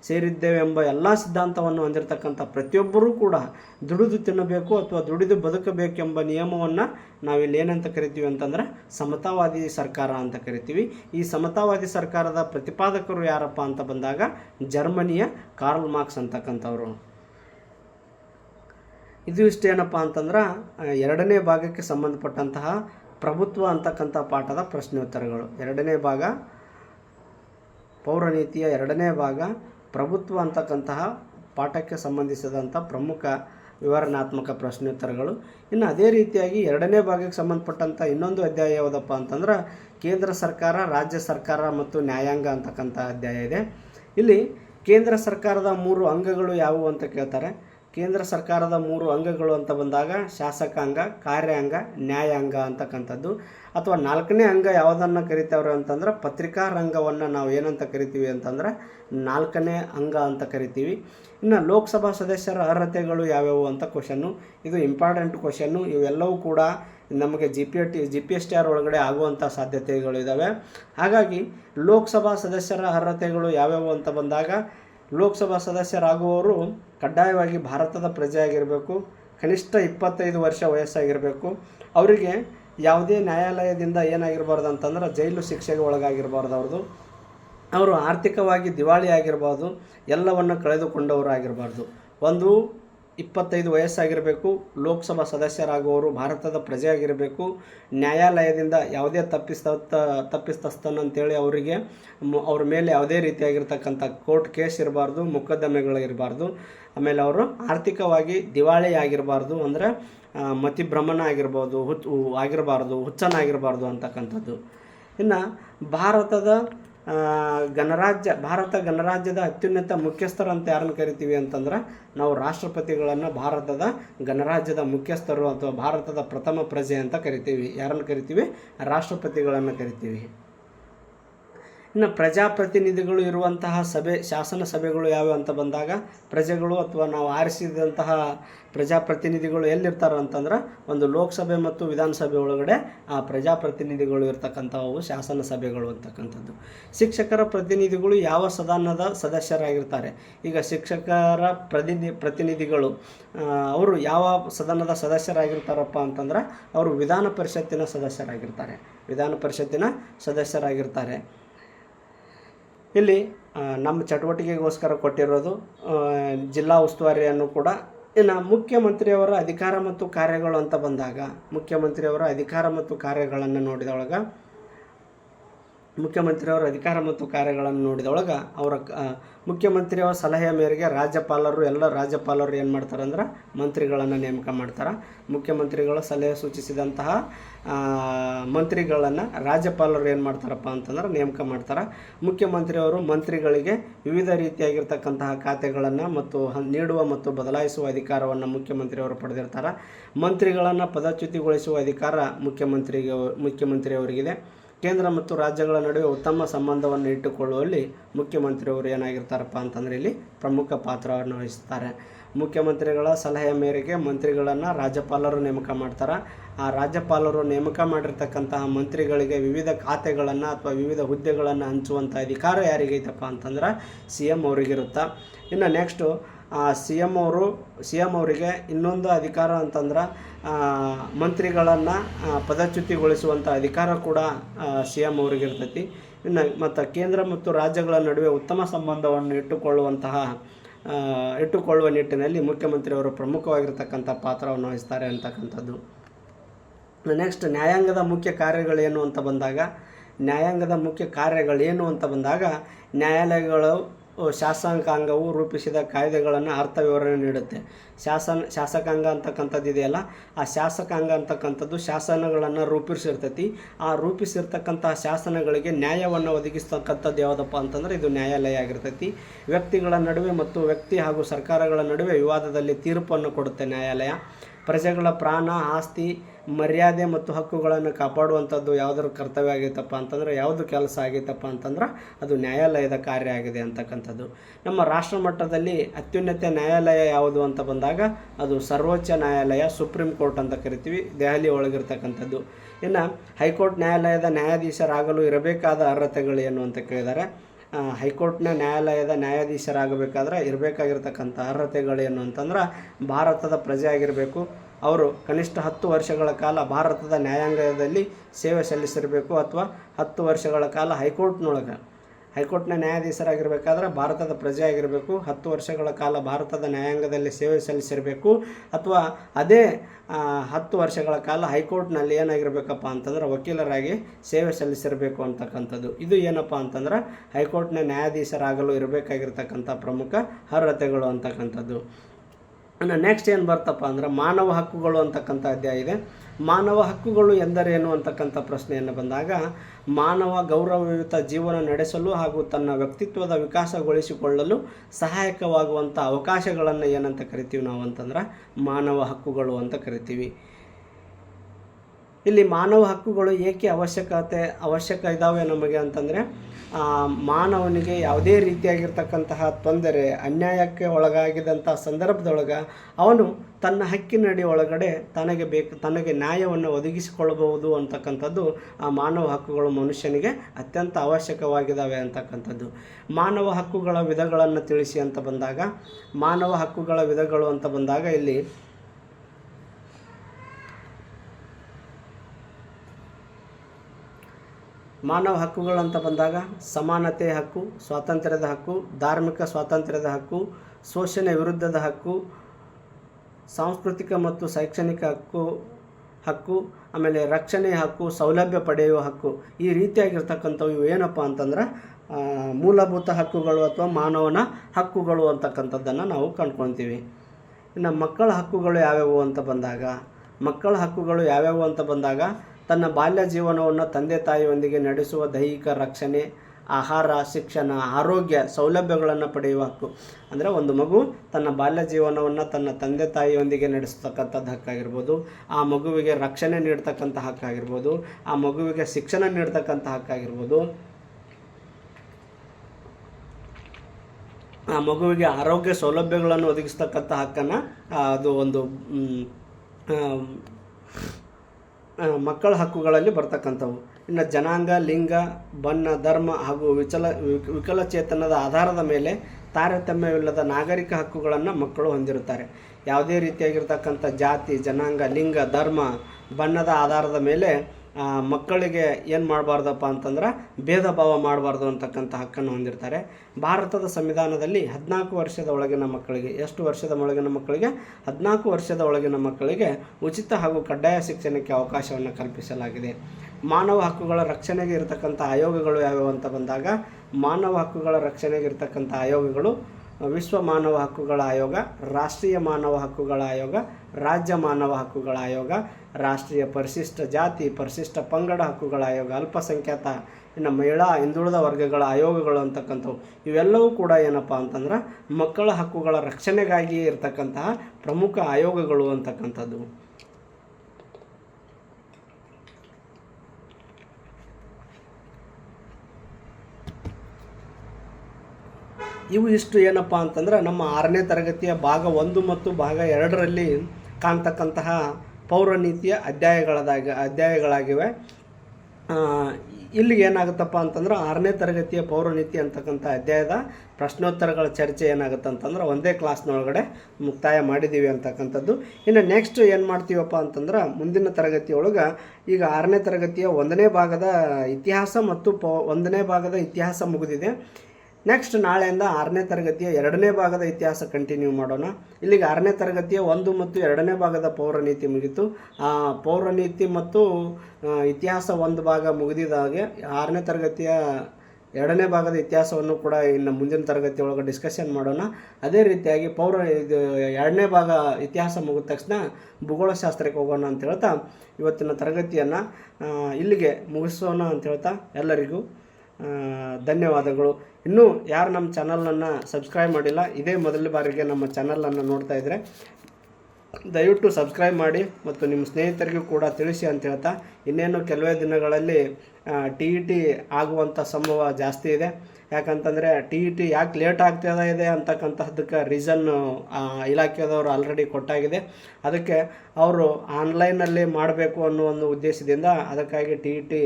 ಸೇರಿದ್ದೇವೆಂಬ ಎಲ್ಲ ಸಿದ್ಧಾಂತವನ್ನು ಹೊಂದಿರತಕ್ಕಂಥ ಪ್ರತಿಯೊಬ್ಬರೂ ಕೂಡ ದುಡಿದು ತಿನ್ನಬೇಕು ಅಥವಾ ದುಡಿದು ಬದುಕಬೇಕೆಂಬ ನಿಯಮವನ್ನು ನಾವಿಲ್ಲಿ ಏನಂತ ಕರಿತೀವಿ ಅಂತಂದ್ರೆ ಸಮತಾವಾದಿ ಸರ್ಕಾರ ಅಂತ ಕರಿತೀವಿ. ಈ ಸಮತಾವಾದಿ ಸರ್ಕಾರದ ಪ್ರತಿಪಾದಕರು ಯಾರಪ್ಪ ಅಂತ ಬಂದಾಗ ಜರ್ಮನಿಯ ಕಾರ್ಲ್ ಮಾರ್ಕ್ಸ್ ಅಂತಕ್ಕಂಥವ್ರು. ಇದು ಇಷ್ಟೇನಪ್ಪ ಅಂತಂದ್ರೆ ಎರಡನೇ ಭಾಗಕ್ಕೆ ಸಂಬಂಧಪಟ್ಟಂತಹ ಪ್ರಭುತ್ವ ಅಂತಕ್ಕಂಥ ಪಾಠದ ಪ್ರಶ್ನೋತ್ತರಗಳು. ಎರಡನೇ ಭಾಗ ಪೌರನೀತಿಯ ಎರಡನೇ ಭಾಗ ಪ್ರಭುತ್ವ ಅಂತಕ್ಕಂತಹ ಪಾಠಕ್ಕೆ ಸಂಬಂಧಿಸಿದಂಥ ಪ್ರಮುಖ ವಿವರಣಾತ್ಮಕ ಪ್ರಶ್ನೋತ್ತರಗಳು. ಇನ್ನು ಅದೇ ರೀತಿಯಾಗಿ ಎರಡನೇ ಭಾಗಕ್ಕೆ ಸಂಬಂಧಪಟ್ಟಂಥ ಇನ್ನೊಂದು ಅಧ್ಯಾಯ ಯಾವುದಪ್ಪ ಅಂತಂದ್ರೆ, ಕೇಂದ್ರ ಸರ್ಕಾರ, ರಾಜ್ಯ ಸರ್ಕಾರ ಮತ್ತು ನ್ಯಾಯಾಂಗ ಅಂತಕ್ಕಂಥ ಅಧ್ಯಾಯ ಇದೆ. ಇಲ್ಲಿ ಕೇಂದ್ರ ಸರ್ಕಾರದ ಮೂರು ಅಂಗಗಳು ಯಾವುವು ಅಂತ ಕೇಳ್ತಾರೆ. ಕೇಂದ್ರ ಸರ್ಕಾರದ ಮೂರು ಅಂಗಗಳು ಅಂತ ಬಂದಾಗ ಶಾಸಕಾಂಗ, ಕಾರ್ಯಾಂಗ, ನ್ಯಾಯಾಂಗ ಅಂತಕ್ಕಂಥದ್ದು. ಅಥವಾ ನಾಲ್ಕನೇ ಅಂಗ ಯಾವುದನ್ನು ಕರಿತಾವ್ರೆ ಅಂತಂದ್ರೆ ಪತ್ರಿಕಾ ರಂಗವನ್ನು ನಾವು ಏನಂತ ಕರಿತೀವಿ ಅಂತಂದ್ರೆ ನಾಲ್ಕನೇ ಅಂಗ ಅಂತ ಕರಿತೀವಿ. ಇನ್ನು ಲೋಕಸಭಾ ಸದಸ್ಯರ ಅರ್ಹತೆಗಳು ಯಾವ್ಯಾವು ಅಂತ ಕ್ವಶನ್ನು, ಇದು ಇಂಪಾರ್ಟೆಂಟ್ ಕ್ವಶನ್ನು, ಇವೆಲ್ಲವೂ ಕೂಡ ನಮಗೆ G P T G P S T R ಒಳಗಡೆ ಆಗುವಂಥ ಸಾಧ್ಯತೆಗಳು ಇದ್ದಾವೆ ಹಾಗಾಗಿ ಲೋಕಸಭಾ ಸದಸ್ಯರ ಅರ್ಹತೆಗಳು ಯಾವ್ಯಾವು ಅಂತ ಬಂದಾಗ ಲೋಕಸಭಾ ಸದಸ್ಯರಾಗುವವರು ಕಡ್ಡಾಯವಾಗಿ ಭಾರತದ ಪ್ರಜೆಯಾಗಿರಬೇಕು, ಕನಿಷ್ಠ ಇಪ್ಪತ್ತೈದು ವರ್ಷ ವಯಸ್ಸಾಗಿರಬೇಕು. ಅವರಿಗೆ ಯಾವುದೇ ನ್ಯಾಯಾಲಯದಿಂದ ಏನಾಗಿರ್ಬಾರ್ದು ಅಂತಂದ್ರೆ ಜೈಲು ಶಿಕ್ಷೆಗೆ ಒಳಗಾಗಿರ್ಬಾರ್ದು ಅವ್ರದ್ದು. ಅವರು ಆರ್ಥಿಕವಾಗಿ ದಿವಾಳಿ ಆಗಿರ್ಬೋದು ಎಲ್ಲವನ್ನು ಕಳೆದುಕೊಂಡವರು ಆಗಿರಬಾರ್ದು ಒಂದು ಇಪ್ಪತ್ತೈದು ವಯಸ್ಸಾಗಿರಬೇಕು, ಲೋಕಸಭಾ ಸದಸ್ಯರಾಗುವವರು ಭಾರತದ ಪ್ರಜೆಯಾಗಿರಬೇಕು, ನ್ಯಾಯಾಲಯದಿಂದ ಯಾವುದೇ ತಪ್ಪಿಸ್ತ ತಪ್ಪಿಸ್ತಸ್ಥನ ಅಂತೇಳಿ ಅವರಿಗೆ ಅವ್ರ ಮೇಲೆ ಯಾವುದೇ ರೀತಿಯಾಗಿರ್ತಕ್ಕಂಥ ಕೋರ್ಟ್ ಕೇಸ್ ಇರಬಾರ್ದು ಮೊಕದ್ದಮೆಗಳಿರಬಾರ್ದು ಆಮೇಲೆ ಅವರು ಆರ್ಥಿಕವಾಗಿ ದಿವಾಳಿ ಆಗಿರಬಾರ್ದು ಅಂದರೆ ಮತಿಭ್ರಮಣ ಆಗಿರ್ಬೋದು ಹುಚ್ಚು ಆಗಿರಬಾರ್ದು, ಹುಚ್ಚನಾಗಿರಬಾರ್ದು ಅಂತಕ್ಕಂಥದ್ದು. ಇನ್ನು ಭಾರತದ ಗಣರಾಜ್ಯ, ಭಾರತ ಗಣರಾಜ್ಯದ ಅತ್ಯುನ್ನತ ಮುಖ್ಯಸ್ಥರು ಅಂತ ಯಾರನ್ನು ಕರಿತೀವಿ ಅಂತಂದ್ರೆ ನಾವು ರಾಷ್ಟ್ರಪತಿಗಳನ್ನು ಭಾರತದ ಗಣರಾಜ್ಯದ ಮುಖ್ಯಸ್ಥರು ಅಥವಾ ಭಾರತದ ಪ್ರಥಮ ಪ್ರಜೆ ಅಂತ ಕರಿತೀವಿ. ಯಾರನ್ನು ಕರಿತೀವಿ? ರಾಷ್ಟ್ರಪತಿಗಳನ್ನು ಕರಿತೀವಿ. ಇನ್ನು ಪ್ರಜಾಪ್ರತಿನಿಧಿಗಳು ಇರುವಂತಹ ಸಭೆ, ಶಾಸನ ಸಭೆಗಳು ಯಾವ್ಯಾವ ಅಂತ ಬಂದಾಗ, ಪ್ರಜೆಗಳು ಅಥವಾ ನಾವು ಆರಿಸಿದಂತಹ ಪ್ರಜಾಪ್ರತಿನಿಧಿಗಳು ಎಲ್ಲಿರ್ತಾರೆ ಅಂತಂದ್ರೆ ಒಂದು ಲೋಕಸಭೆ ಮತ್ತು ವಿಧಾನಸಭೆ ಒಳಗಡೆ ಆ ಪ್ರಜಾಪ್ರತಿನಿಧಿಗಳು ಇರ್ತಕ್ಕಂಥವು ಶಾಸನ ಸಭೆಗಳು ಅಂತಕ್ಕಂಥದ್ದು. ಶಿಕ್ಷಕರ ಪ್ರತಿನಿಧಿಗಳು ಯಾವ ಸದನದ ಸದಸ್ಯರಾಗಿರ್ತಾರೆ? ಈಗ ಶಿಕ್ಷಕರ ಪ್ರತಿನಿಧಿ ಪ್ರತಿನಿಧಿಗಳು ಅವರು ಯಾವ ಸದನದ ಸದಸ್ಯರಾಗಿರ್ತಾರಪ್ಪ ಅಂತಂದ್ರೆ ಅವರು ವಿಧಾನ ಪರಿಷತ್ತಿನ ಸದಸ್ಯರಾಗಿರ್ತಾರೆ. ವಿಧಾನ ಪರಿಷತ್ತಿನ ಸದಸ್ಯರಾಗಿರ್ತಾರೆ. ಇಲ್ಲಿ ನಮ್ಮ ಚಟುವಟಿಕೆಗೋಸ್ಕರ ಕೊಟ್ಟಿರೋದು ಜಿಲ್ಲಾ ಉಸ್ತುವಾರಿಯನ್ನು ಕೂಡ ಇನ್ನು ಮುಖ್ಯಮಂತ್ರಿಯವರ ಅಧಿಕಾರ ಮತ್ತು ಕಾರ್ಯಗಳು ಅಂತ ಬಂದಾಗ, ಮುಖ್ಯಮಂತ್ರಿಯವರ ಅಧಿಕಾರ ಮತ್ತು ಕಾರ್ಯಗಳನ್ನು ನೋಡಿದೊಳಗ ಮುಖ್ಯಮಂತ್ರಿಯವರ ಅಧಿಕಾರ ಮತ್ತು ಕಾರ್ಯಗಳನ್ನು ನೋಡಿದೊಳಗೆ ಅವರ ಮುಖ್ಯಮಂತ್ರಿಯವರ ಸಲಹೆಯ ಮೇರೆಗೆ ರಾಜ್ಯಪಾಲರು, ಎಲ್ಲ ರಾಜ್ಯಪಾಲರು ಏನು ಮಾಡ್ತಾರೆ ಅಂದ್ರೆ ಮಂತ್ರಿಗಳನ್ನು ನೇಮಕ ಮಾಡ್ತಾರೆ. ಮುಖ್ಯಮಂತ್ರಿಗಳ ಸಲಹೆ ಸೂಚಿಸಿದಂತಹ ಮಂತ್ರಿಗಳನ್ನು ರಾಜ್ಯಪಾಲರು ಏನು ಮಾಡ್ತಾರಪ್ಪ ಅಂತಂದ್ರೆ ನೇಮಕ ಮಾಡ್ತಾರೆ. ಮುಖ್ಯಮಂತ್ರಿಯವರು ಮಂತ್ರಿಗಳಿಗೆ ವಿವಿಧ ರೀತಿಯಾಗಿರ್ತಕ್ಕಂತಹ ಖಾತೆಗಳನ್ನು ಮತ್ತು ನೀಡುವ ಮತ್ತು ಬದಲಾಯಿಸುವ ಅಧಿಕಾರವನ್ನು ಮುಖ್ಯಮಂತ್ರಿಯವರು ಪಡೆದಿರ್ತಾರೆ. ಮಂತ್ರಿಗಳನ್ನು ಪದಚ್ಯುತಿಗೊಳಿಸುವ ಅಧಿಕಾರ ಮುಖ್ಯಮಂತ್ರಿಗೆ, ಮುಖ್ಯಮಂತ್ರಿಯವರಿಗಿದೆ. ಕೇಂದ್ರ ಮತ್ತು ರಾಜ್ಯಗಳ ನಡುವೆ ಉತ್ತಮ ಸಂಬಂಧವನ್ನು ಇಟ್ಟುಕೊಳ್ಳುವಲ್ಲಿ ಮುಖ್ಯಮಂತ್ರಿಯವರು ಏನಾಗಿರ್ತಾರಪ್ಪ ಅಂತಂದರೆ ಇಲ್ಲಿ ಪ್ರಮುಖ ಪಾತ್ರವನ್ನು ವಹಿಸ್ತಾರೆ. ಮುಖ್ಯಮಂತ್ರಿಗಳ ಸಲಹೆಯ ಮೇರೆಗೆ ಮಂತ್ರಿಗಳನ್ನು ರಾಜ್ಯಪಾಲರು ನೇಮಕ ಮಾಡ್ತಾರೆ. ಆ ರಾಜ್ಯಪಾಲರು ನೇಮಕ ಮಾಡಿರ್ತಕ್ಕಂತಹ ಮಂತ್ರಿಗಳಿಗೆ ವಿವಿಧ ಖಾತೆಗಳನ್ನು ಅಥವಾ ವಿವಿಧ ಹುದ್ದೆಗಳನ್ನು ಹಂಚುವಂಥ ಅಧಿಕಾರ ಯಾರಿಗೈತಪ್ಪ ಅಂತಂದ್ರೆ ಸಿ ಎಂ ಅವರಿಗಿರುತ್ತೆ. ಇನ್ನು ನೆಕ್ಸ್ಟು ಸಿ ಎಂ ಅವರು, ಸಿ ಎಂ ಅವರಿಗೆ ಇನ್ನೊಂದು ಅಧಿಕಾರ ಅಂತಂದ್ರೆ ಮಂತ್ರಿಗಳನ್ನು ಪದಚ್ಯುತಿಗೊಳಿಸುವಂಥ ಅಧಿಕಾರ ಕೂಡ ಸಿ ಎಂ ಅವರಿಗಿರ್ತೈತಿ ಇನ್ನು ಮತ್ತು ಕೇಂದ್ರ ಮತ್ತು ರಾಜ್ಯಗಳ ನಡುವೆ ಉತ್ತಮ ಸಂಬಂಧವನ್ನು ಇಟ್ಟುಕೊಳ್ಳುವಂತಹ ಇಟ್ಟುಕೊಳ್ಳುವ ನಿಟ್ಟಿನಲ್ಲಿ ಮುಖ್ಯಮಂತ್ರಿಯವರು ಪ್ರಮುಖವಾಗಿರ್ತಕ್ಕಂಥ ಪಾತ್ರವನ್ನು ವಹಿಸ್ತಾರೆ ಅಂತಕ್ಕಂಥದ್ದು. ನೆಕ್ಸ್ಟ್ ನ್ಯಾಯಾಂಗದ ಮುಖ್ಯ ಕಾರ್ಯಗಳೇನು ಅಂತ ಬಂದಾಗ, ನ್ಯಾಯಾಂಗದ ಮುಖ್ಯ ಕಾರ್ಯಗಳೇನು ಅಂತ ಬಂದಾಗ, ನ್ಯಾಯಾಲಯಗಳು ಶಾಸಕಾಂಗವು ರೂಪಿಸಿದ ಕಾಯ್ದೆಗಳನ್ನು ಅರ್ಥ ವಿವರಣೆ ನೀಡುತ್ತೆ. ಶಾಸನ, ಶಾಸಕಾಂಗ ಅಂತಕ್ಕಂಥದ್ದು ಇದೆಯಲ್ಲ, ಆ ಶಾಸಕಾಂಗ ಅಂತಕ್ಕಂಥದ್ದು ಶಾಸನಗಳನ್ನು ರೂಪಿಸಿರ್ತೈತಿ. ಆ ರೂಪಿಸಿರ್ತಕ್ಕಂತಹ ಶಾಸನಗಳಿಗೆ ನ್ಯಾಯವನ್ನು ಒದಗಿಸ್ತಕ್ಕಂಥದ್ದು ಯಾವುದಪ್ಪ ಅಂತಂದ್ರೆ ಇದು ನ್ಯಾಯಾಲಯ ಆಗಿರ್ತೈತಿ. ವ್ಯಕ್ತಿಗಳ ನಡುವೆ ಮತ್ತು ವ್ಯಕ್ತಿ ಹಾಗೂ ಸರ್ಕಾರಗಳ ನಡುವೆ ವಿವಾದದಲ್ಲಿ ತೀರ್ಪನ್ನು ಕೊಡುತ್ತೆ ನ್ಯಾಯಾಲಯ. ಪ್ರಜೆಗಳ ಪ್ರಾಣ, ಆಸ್ತಿ ಮರ್ಯಾದೆ ಮತ್ತು ಹಕ್ಕುಗಳನ್ನು ಕಾಪಾಡುವಂಥದ್ದು ಯಾವುದರ ಕರ್ತವ್ಯ ಆಗೈತಪ್ಪ ಅಂತಂದ್ರೆ, ಯಾವುದು ಕೆಲಸ ಆಗೈತಪ್ಪ ಅಂತಂದ್ರೆ ಅದು ನ್ಯಾಯಾಲಯದ ಕಾರ್ಯ ಆಗಿದೆ ಅಂತಕ್ಕಂಥದ್ದು. ನಮ್ಮ ರಾಷ್ಟ್ರ ಮಟ್ಟದಲ್ಲಿ ಅತ್ಯುನ್ನತ ನ್ಯಾಯಾಲಯ ಯಾವುದು ಅಂತ ಬಂದಾಗ ಅದು ಸರ್ವೋಚ್ಚ ನ್ಯಾಯಾಲಯ, ಸುಪ್ರೀಂ ಕೋರ್ಟ್ ಅಂತ ಕರಿತೀವಿ, ದೆಹಲಿ ಒಳಗಿರ್ತಕ್ಕಂಥದ್ದು. ಇನ್ನು ಹೈಕೋರ್ಟ್ ನ್ಯಾಯಾಲಯದ ನ್ಯಾಯಾಧೀಶರಾಗಲು ಇರಬೇಕಾದ ಅರ್ಹತೆಗಳು ಏನು ಅಂತ ಕೇಳಿದ್ದಾರೆ ಹೈಕೋರ್ಟ್ನ ನ್ಯಾಯಾಲಯದ ನ್ಯಾಯಾಧೀಶರಾಗಬೇಕಾದ್ರೆ ಇರಬೇಕಾಗಿರ್ತಕ್ಕಂಥ ಅರ್ಹತೆಗಳೇನು ಅಂತಂದ್ರೆ, ಭಾರತದ ಪ್ರಜೆ ಆಗಿರಬೇಕು ಅವರು ಕನಿಷ್ಠ ಹತ್ತು ವರ್ಷಗಳ ಕಾಲ ಭಾರತದ ನ್ಯಾಯಾಂಗದಲ್ಲಿ ಸೇವೆ ಸಲ್ಲಿಸಿರಬೇಕು ಅಥವಾ ಹತ್ತು ವರ್ಷಗಳ ಕಾಲ ಹೈಕೋರ್ಟ್ನೊಳಗೆ, ಹೈಕೋರ್ಟ್ನ ನ್ಯಾಯಾಧೀಶರಾಗಿರಬೇಕಾದ್ರೆ ಭಾರತದ ಪ್ರಜೆ ಆಗಿರಬೇಕು ಹತ್ತು ವರ್ಷಗಳ ಕಾಲ ಭಾರತದ ನ್ಯಾಯಾಂಗದಲ್ಲಿ ಸೇವೆ ಸಲ್ಲಿಸಿರಬೇಕು, ಅಥವಾ ಅದೇ ಹತ್ತು ವರ್ಷಗಳ ಕಾಲ ಹೈಕೋರ್ಟ್ನಲ್ಲಿ ಏನಾಗಿರಬೇಕಪ್ಪ ಅಂತಂದ್ರೆ ವಕೀಲರಾಗಿ ಸೇವೆ ಸಲ್ಲಿಸಿರಬೇಕು ಅಂತಕ್ಕಂಥದ್ದು. ಇದು ಏನಪ್ಪ ಅಂತಂದ್ರೆ ಹೈಕೋರ್ಟ್ನ ನ್ಯಾಯಾಧೀಶರಾಗಲು ಇರಬೇಕಾಗಿರ್ತಕ್ಕಂಥ ಪ್ರಮುಖ ಅರ್ಹತೆಗಳು ಅಂತಕ್ಕಂಥದ್ದು. ಇನ್ನು ನೆಕ್ಸ್ಟ್ ಏನು ಬರ್ತಪ್ಪ ಅಂದ್ರೆ ಮಾನವ ಹಕ್ಕುಗಳು ಅಂತಕ್ಕಂಥ ಅಧ್ಯಾಯ ಇದೆ. ಮಾನವ ಹಕ್ಕುಗಳು ಎಂದರೇನು ಅಂತಕ್ಕಂಥ ಪ್ರಶ್ನೆಯನ್ನು ಬಂದಾಗ, ಮಾನವ ಗೌರವಯುತ ಜೀವನ ನಡೆಸಲು ಹಾಗೂ ತನ್ನ ವ್ಯಕ್ತಿತ್ವದ ವಿಕಾಸಗೊಳಿಸಿಕೊಳ್ಳಲು ಸಹಾಯಕವಾಗುವಂಥ ಅವಕಾಶಗಳನ್ನು ಏನಂತ ಕರಿತೀವಿ ನಾವು ಅಂತಂದ್ರೆ ಮಾನವ ಹಕ್ಕುಗಳು ಅಂತ ಕರಿತೀವಿ. ಇಲ್ಲಿ ಮಾನವ ಹಕ್ಕುಗಳು ಏಕೆ ಅವಶ್ಯಕತೆ, ಅವಶ್ಯಕ ಇದ್ದಾವೆ ನಮಗೆ ಅಂತಂದರೆ ಮಾನವನಿಗೆ ಯಾವುದೇ ರೀತಿಯಾಗಿರ್ತಕ್ಕಂತಹ ತೊಂದರೆ, ಅನ್ಯಾಯಕ್ಕೆ ಒಳಗಾಗಿದಂಥ ಸಂದರ್ಭದೊಳಗೆ ಅವನು ತನ್ನ ಹಕ್ಕಿನಡಿ ಒಳಗಡೆ ತನಗೆ ಬೇಕು, ತನಗೆ ನ್ಯಾಯವನ್ನು ಒದಗಿಸಿಕೊಳ್ಳಬಹುದು ಅಂತಕ್ಕಂಥದ್ದು ಆ ಮಾನವ ಹಕ್ಕುಗಳು ಮನುಷ್ಯನಿಗೆ ಅತ್ಯಂತ ಅವಶ್ಯಕವಾಗಿದ್ದಾವೆ ಅಂತಕ್ಕಂಥದ್ದು. ಮಾನವ ಹಕ್ಕುಗಳ ವಿಧಗಳನ್ನು ತಿಳಿಸಿ ಅಂತ ಬಂದಾಗ, ಮಾನವ ಹಕ್ಕುಗಳ ವಿಧಗಳು ಅಂತ ಬಂದಾಗ ಇಲ್ಲಿ ಮಾನವ ಹಕ್ಕುಗಳು ಅಂತ ಬಂದಾಗ ಸಮಾನತೆಯ ಹಕ್ಕು, ಸ್ವಾತಂತ್ರ್ಯದ ಹಕ್ಕು, ಧಾರ್ಮಿಕ ಸ್ವಾತಂತ್ರ್ಯದ ಹಕ್ಕು, ಶೋಷಣೆ ವಿರುದ್ಧದ ಹಕ್ಕು, ಸಾಂಸ್ಕೃತಿಕ ಮತ್ತು ಶೈಕ್ಷಣಿಕ ಹಕ್ಕು ಹಕ್ಕು, ಆಮೇಲೆ ರಕ್ಷಣೆಯ ಹಕ್ಕು, ಸೌಲಭ್ಯ ಪಡೆಯುವ ಹಕ್ಕು ಈ ರೀತಿಯಾಗಿರ್ತಕ್ಕಂಥವು ಇವು ಏನಪ್ಪ ಅಂತಂದ್ರೆ ಮೂಲಭೂತ ಹಕ್ಕುಗಳು ಅಥವಾ ಮಾನವನ ಹಕ್ಕುಗಳು ಅಂತಕ್ಕಂಥದ್ದನ್ನು ನಾವು ಕಂಡ್ಕೊತೀವಿ. ಇನ್ನು ಮಕ್ಕಳ ಹಕ್ಕುಗಳು ಯಾವ್ಯಾವು ಅಂತ ಬಂದಾಗ, ಮಕ್ಕಳ ಹಕ್ಕುಗಳು ಯಾವ್ಯಾವು ಅಂತ ಬಂದಾಗ ತನ್ನ ಬಾಲ್ಯ ಜೀವನವನ್ನು ತಂದೆ ತಾಯಿಯೊಂದಿಗೆ ನಡೆಸುವ ದೈಹಿಕ ರಕ್ಷಣೆ, ಆಹಾರ, ಶಿಕ್ಷಣ, ಆರೋಗ್ಯ ಸೌಲಭ್ಯಗಳನ್ನು ಪಡೆಯುವ ಹಕ್ಕು. ಅಂದರೆ ಒಂದು ಮಗು ತನ್ನ ಬಾಲ್ಯ ಜೀವನವನ್ನು ತನ್ನ ತಂದೆ ತಾಯಿಯೊಂದಿಗೆ ನಡೆಸ್ತಕ್ಕಂಥದ್ದು ಹಕ್ಕಾಗಿರ್ಬೋದು, ಆ ಮಗುವಿಗೆ ರಕ್ಷಣೆ ನೀಡ್ತಕ್ಕಂಥ ಹಕ್ಕಾಗಿರ್ಬೋದು, ಆ ಮಗುವಿಗೆ ಶಿಕ್ಷಣ ನೀಡ್ತಕ್ಕಂಥ ಹಕ್ಕಾಗಿರ್ಬೋದು, ಆ ಮಗುವಿಗೆ ಆರೋಗ್ಯ ಸೌಲಭ್ಯಗಳನ್ನು ಒದಗಿಸ್ತಕ್ಕಂಥ ಹಕ್ಕನ್ನು ಅದು ಒಂದು ಮಕ್ಕಳ ಹಕ್ಕುಗಳಲ್ಲಿ ಬರ್ತಕ್ಕಂಥವು. ಇನ್ನು ಜನಾಂಗ, ಲಿಂಗ, ಬಣ್ಣ, ಧರ್ಮ ಹಾಗೂ ವಿಚಲ ವಿಕ- ವಿಕಲಚೇತನದ ಆಧಾರದ ಮೇಲೆ ತಾರತಮ್ಯವಿಲ್ಲದ ನಾಗರಿಕ ಹಕ್ಕುಗಳನ್ನು ಮಕ್ಕಳು ಹೊಂದಿರುತ್ತಾರೆ. ಯಾವುದೇ ರೀತಿಯಾಗಿರ್ತಕ್ಕಂಥ ಜಾತಿ, ಜನಾಂಗ, ಲಿಂಗ, ಧರ್ಮ, ಬಣ್ಣದ ಆಧಾರದ ಮೇಲೆ ಮಕ್ಕಳಿಗೆ ಏನು ಮಾಡಬಾರ್ದಪ್ಪ ಅಂತಂದ್ರೆ ಭೇದ ಭಾವ ಮಾಡಬಾರ್ದು ಅಂತಕ್ಕಂಥ ಹಕ್ಕನ್ನು ಹೊಂದಿರ್ತಾರೆ. ಭಾರತದ ಸಂವಿಧಾನದಲ್ಲಿ ಹದಿನಾಲ್ಕು ವರ್ಷದ ಒಳಗಿನ ಮಕ್ಕಳಿಗೆ, ಎಷ್ಟು ವರ್ಷದ ಒಳಗಿನ ಮಕ್ಕಳಿಗೆ? ಹದಿನಾಲ್ಕು ವರ್ಷದ ಒಳಗಿನ ಮಕ್ಕಳಿಗೆ ಉಚಿತ ಹಾಗೂ ಕಡ್ಡಾಯ ಶಿಕ್ಷಣಕ್ಕೆ ಅವಕಾಶವನ್ನು ಕಲ್ಪಿಸಲಾಗಿದೆ. ಮಾನವ ಹಕ್ಕುಗಳ ರಕ್ಷಣೆಗೆ ಇರತಕ್ಕಂಥ ಆಯೋಗಗಳು ಯಾವ್ಯಾವು ಅಂತ ಬಂದಾಗ, ಮಾನವ ಹಕ್ಕುಗಳ ರಕ್ಷಣೆಗೆ ಇರತಕ್ಕಂಥ ಆಯೋಗಗಳು ವಿಶ್ವ ಮಾನವ ಹಕ್ಕುಗಳ ಆಯೋಗ, ರಾಷ್ಟ್ರೀಯ ಮಾನವ ಹಕ್ಕುಗಳ ಆಯೋಗ, ರಾಜ್ಯ ಮಾನವ ಹಕ್ಕುಗಳ ಆಯೋಗ, ರಾಷ್ಟ್ರೀಯ ಪರಿಶಿಷ್ಟ ಜಾತಿ, ಪರಿಶಿಷ್ಟ ಪಂಗಡ ಹಕ್ಕುಗಳ ಆಯೋಗ, ಅಲ್ಪಸಂಖ್ಯಾತ, ಇನ್ನು ಮಹಿಳಾ, ಹಿಂದುಳಿದ ವರ್ಗಗಳ ಆಯೋಗಗಳು ಅಂತಕ್ಕಂಥವು, ಇವೆಲ್ಲವೂ ಕೂಡ ಏನಪ್ಪ ಅಂತಂದ್ರೆ ಮಕ್ಕಳ ಹಕ್ಕುಗಳ ರಕ್ಷಣೆಗಾಗಿಯೇ ಇರತಕ್ಕಂತಹ ಪ್ರಮುಖ ಆಯೋಗಗಳು ಅಂತಕ್ಕಂಥದ್ದು. ಇವು ಇಷ್ಟು ಏನಪ್ಪ ಅಂತಂದ್ರೆ ನಮ್ಮ ಆರನೇ ತರಗತಿಯ ಭಾಗ ಒಂದು ಮತ್ತು ಭಾಗ ಎರಡರಲ್ಲಿ ಕಾಣ್ತಕ್ಕಂತಹ ಪೌರನೀತಿಯ ಅಧ್ಯಾಯಗಳದಾಗ ಅಧ್ಯಾಯಗಳಾಗಿವೆ. ಇಲ್ಲಿ ಏನಾಗುತ್ತಪ್ಪ ಅಂತಂದ್ರೆ ಆರನೇ ತರಗತಿಯ ಪೌರನೀತಿ ಅಂತಕ್ಕಂಥ ಅಧ್ಯಾಯದ ಪ್ರಶ್ನೋತ್ತರಗಳ ಚರ್ಚೆ ಏನಾಗುತ್ತೆ ಅಂತಂದ್ರೆ ಒಂದೇ ಕ್ಲಾಸ್ನೊಳಗಡೆ ಮುಕ್ತಾಯ ಮಾಡಿದ್ದೀವಿ ಅಂತಕ್ಕಂಥದ್ದು. ಇನ್ನು ನೆಕ್ಸ್ಟ್ ಏನು ಮಾಡ್ತೀವಪ್ಪ ಅಂತಂದ್ರೆ ಮುಂದಿನ ತರಗತಿಯೊಳಗೆ ಈಗ ಆರನೇ ತರಗತಿಯ ಒಂದನೇ ಭಾಗದ ಇತಿಹಾಸ ಮತ್ತು ಪೌ, ಒಂದನೇ ಭಾಗದ ಇತಿಹಾಸ ಮುಗಿದಿದೆ. ನೆಕ್ಸ್ಟ್ ನಾಳೆಯಿಂದ ಆರನೇ ತರಗತಿಯ ಎರಡನೇ ಭಾಗದ ಇತಿಹಾಸ ಕಂಟಿನ್ಯೂ ಮಾಡೋಣ. ಇಲ್ಲಿಗೆ ಆರನೇ ತರಗತಿಯ ಒಂದು ಮತ್ತು ಎರಡನೇ ಭಾಗದ ಪೌರನೀತಿ ಮುಗಿತು. ಆ ಪೌರನೀತಿ ಮತ್ತು ಇತಿಹಾಸ ಒಂದು ಭಾಗ ಮುಗಿದಿದ್ದಾಗೆ ಆರನೇ ತರಗತಿಯ ಎರಡನೇ ಭಾಗದ ಇತಿಹಾಸವನ್ನು ಕೂಡ ಇನ್ನು ಮುಂದಿನ ತರಗತಿ ಒಳಗೆ ಡಿಸ್ಕಷನ್ ಮಾಡೋಣ. ಅದೇ ರೀತಿಯಾಗಿ ಪೌರ, ಇದು ಎರಡನೇ ಭಾಗ ಇತಿಹಾಸ ಮುಗಿದ ತಕ್ಷಣ ಭೂಗೋಳಶಾಸ್ತ್ರಕ್ಕೆ ಹೋಗೋಣ ಅಂತ ಹೇಳ್ತಾ ಇವತ್ತಿನ ತರಗತಿಯನ್ನು ಇಲ್ಲಿಗೆ ಮುಗಿಸೋಣ ಅಂತ ಹೇಳ್ತಾ ಎಲ್ಲರಿಗೂ ಧನ್ಯವಾದಗಳು. ಇನ್ನೂ ಯಾರು ನಮ್ಮ ಚಾನಲನ್ನು ಸಬ್ಸ್ಕ್ರೈಬ್ ಮಾಡಿಲ್ಲ, ಇದೇ ಮೊದಲ ಬಾರಿಗೆ ನಮ್ಮ ಚಾನಲನ್ನು ನೋಡ್ತಾ ಇದ್ದರೆ ದಯವಿಟ್ಟು ಸಬ್ಸ್ಕ್ರೈಬ್ ಮಾಡಿ ಮತ್ತು ನಿಮ್ಮ ಸ್ನೇಹಿತರಿಗೂ ಕೂಡ ತಿಳಿಸಿ ಅಂತ ಹೇಳ್ತಾ, ಇನ್ನೇನು ಕೆಲವೇ ದಿನಗಳಲ್ಲಿ ಟಿ ಇ ಟಿ ಆಗುವಂಥ ಸಂಭವ ಜಾಸ್ತಿ ಇದೆ. ಯಾಕಂತಂದರೆ ಟಿ ಇ ಟಿ ಯಾಕೆ ಲೇಟ್ ಆಗ್ತಾ ಇದೆ ಅಂತಕ್ಕಂಥದ್ದಕ್ಕೆ ರೀಸನ್ನು ಇಲಾಖೆಯವರು ಆಲ್ರೆಡಿ ಕೊಟ್ಟಾಗಿದೆ. ಅದಕ್ಕೆ ಅವರು ಆನ್ಲೈನಲ್ಲಿ ಮಾಡಬೇಕು ಅನ್ನೋ ಒಂದು ಉದ್ದೇಶದಿಂದ ಅದಕ್ಕಾಗಿ ಟಿ ಇ ಟಿ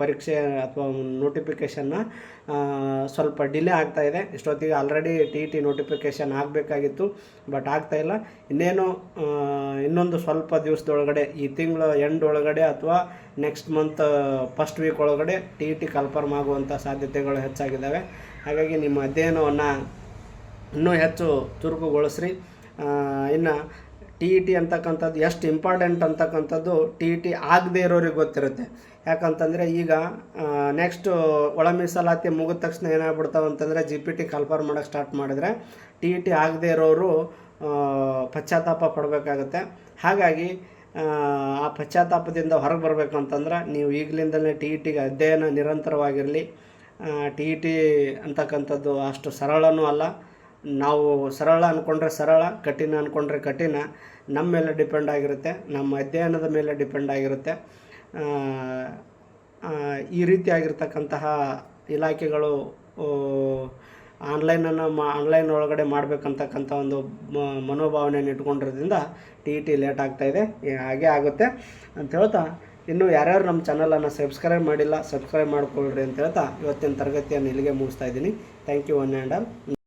ಪರೀಕ್ಷೆ ಅಥವಾ ನೋಟಿಫಿಕೇಷನ್ನ ಸ್ವಲ್ಪ ಡಿಲೇ ಆಗ್ತಾ ಇದೆ. ಇಷ್ಟೊತ್ತಿಗೆ already T E T notification ಆಗಬೇಕಾಗಿತ್ತು ಬಟ್ ಆಗ್ತಾ ಇಲ್ಲ. ಇನ್ನೇನು ಇನ್ನೊಂದು ಸ್ವಲ್ಪ ದಿವಸದೊಳಗಡೆ, ಈ ತಿಂಗಳ ಎಂಡ್ ಒಳಗಡೆ ಅಥವಾ ನೆಕ್ಸ್ಟ್ ಮಂತ್ ಫಸ್ಟ್ ವೀಕ್ ಒಳಗಡೆ ಟಿ ಟಿ ಕನ್ಫರ್ಮ್ ಆಗುವಂಥ ಸಾಧ್ಯತೆಗಳು ಹೆಚ್ಚಾಗಿದ್ದಾವೆ. ಹಾಗಾಗಿ ನಿಮ್ಮ ಅಧ್ಯಯನವನ್ನು ಇನ್ನೂ ಹೆಚ್ಚು ಚುರುಕುಗೊಳಿಸ್ರಿ. ಇನ್ನು ಟಿ ಇ ಟಿ ಅಂತಕ್ಕಂಥದ್ದು ಎಷ್ಟು ಇಂಪಾರ್ಟೆಂಟ್ ಅಂತಕ್ಕಂಥದ್ದು ಟಿ ಇ ಟಿ ಆಗದೇ ಇರೋರಿಗೆ ಗೊತ್ತಿರುತ್ತೆ. ಯಾಕಂತಂದರೆ ಈಗ ನೆಕ್ಸ್ಟು ಒಳ ಮೀಸಲಾತಿ ಮುಗಿದ ತಕ್ಷಣ ಏನಾಗ್ಬಿಡ್ತಾವೆ ಅಂತಂದರೆ ಜಿ ಪಿ ಟಿ ಕನ್ಫರ್ಮ್ ಮಾಡೋಕ್ಕೆ ಸ್ಟಾರ್ಟ್ ಮಾಡಿದ್ರೆ ಟಿ ಇ ಟಿ ಆಗದೇ ಇರೋರು ಪಶ್ಚಾತ್ತಾಪ ಪಡಬೇಕಾಗತ್ತೆ. ಹಾಗಾಗಿ ಆ, ಪಶ್ಚಾತ್ತಾಪದಿಂದ ಹೊರಗೆ ಬರಬೇಕು ಅಂತಂದ್ರೆ ನೀವು ಈಗಲಿಂದಲೇ ಟಿ ಇ ಟಿಗೆ ಅಧ್ಯಯನ ನಿರಂತರವಾಗಿರಲಿ. ಟಿ ಇ ಟಿ ಅಂತಕ್ಕಂಥದ್ದು ಅಷ್ಟು ಸರಳನೂ ಅಲ್ಲ. ನಾವು ಸರಳ ಅಂದ್ಕೊಂಡ್ರೆ ಸರಳ ಕಠಿಣ ಅಂದ್ಕೊಂಡ್ರೆ ಕಠಿಣ. ನಮ್ಮ ಮೇಲೆ ಡಿಪೆಂಡ್ ಆಗಿರುತ್ತೆ. ನಮ್ಮ ಅಧ್ಯಯನದ ಮೇಲೆ ಡಿಪೆಂಡ್ ಆಗಿರುತ್ತೆ. ಈ ರೀತಿಯಾಗಿರ್ತಕ್ಕಂತಹ ಇಲಾಖೆಗಳು ಆನ್ಲೈನನ್ನು ಮಾ, ಆನ್ಲೈನ್ ಒಳಗಡೆ ಮಾಡಬೇಕಂತಕ್ಕಂಥ ಒಂದು ಮನೋಭಾವನೆಯನ್ನು ಇಟ್ಕೊಂಡಿರೋದ್ರಿಂದ ಟಿ ಇ ಟಿ ಲೇಟ್ ಆಗ್ತಾಯಿದೆ ಹಾಗೆ ಆಗುತ್ತೆ. ಅಂತ ಹೇಳ್ತಾ, ಇನ್ನು ಯಾರ್ಯಾರು ನಮ್ಮ ಚಾನಲನ್ನು ಸಬ್ಸ್ಕ್ರೈಬ್ ಮಾಡಿಲ್ಲ, ಸಬ್ಸ್ಕ್ರೈಬ್ ಮಾಡಿಕೊಳ್ಳ್ರಿ ಅಂತ ಹೇಳ್ತಾ, ಇವತ್ತಿನ ತರಗತಿಯನ್ನು ಇಲ್ಲಿಗೆ ಮುಗಿಸ್ತಾ ಇದ್ದೀನಿ. Thank you one and all